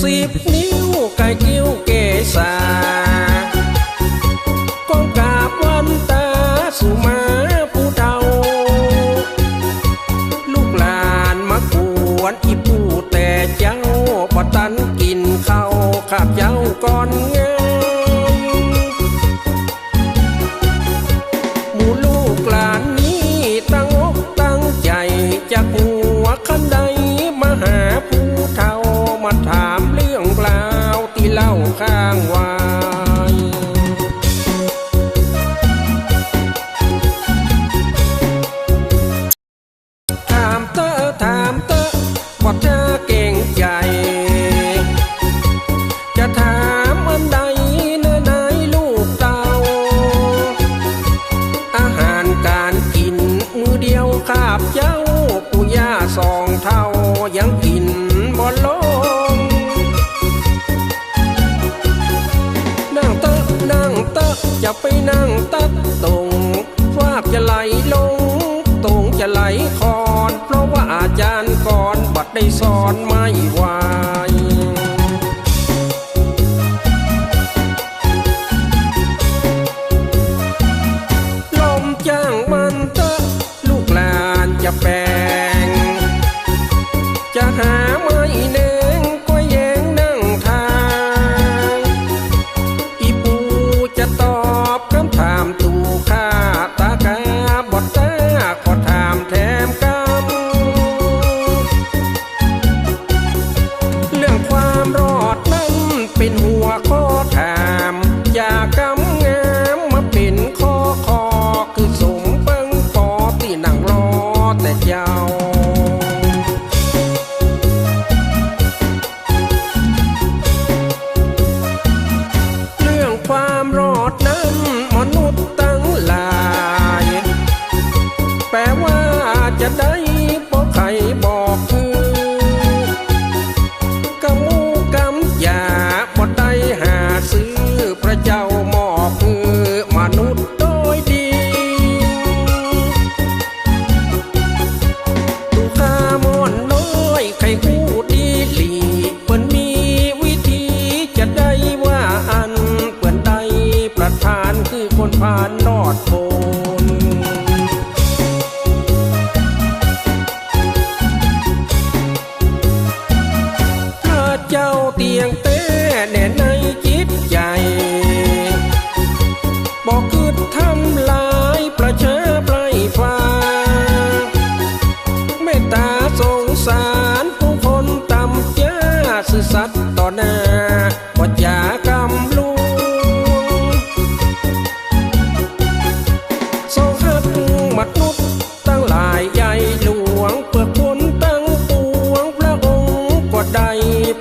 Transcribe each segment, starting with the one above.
สิบนิ้วไก่คิ้วเกศาก้องกราบวันตาสุมาผู้เฒ่าลูกหลานมากวนอีผู้แต่เจ้าปตันกินข้าวขาบเจ้าก่อน ข้างวายถามเตอถามเตอว่าเธอเก่งใจจะถามอันใดเนื้อไหนลูกเตาอาหารการกินมือเดียวขาบเจ้าปู่ย่าสองเท่ายัง สอนไม่ไหวลมจ้างมันเตอะลูกหลานจะแปล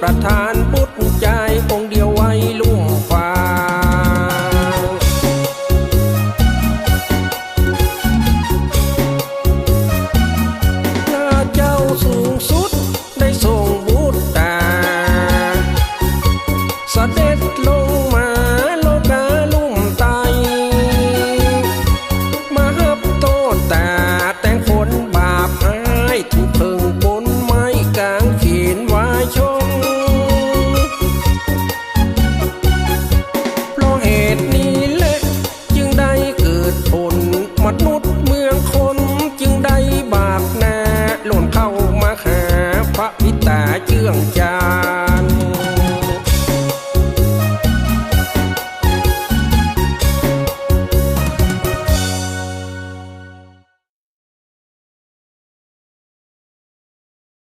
ประทาน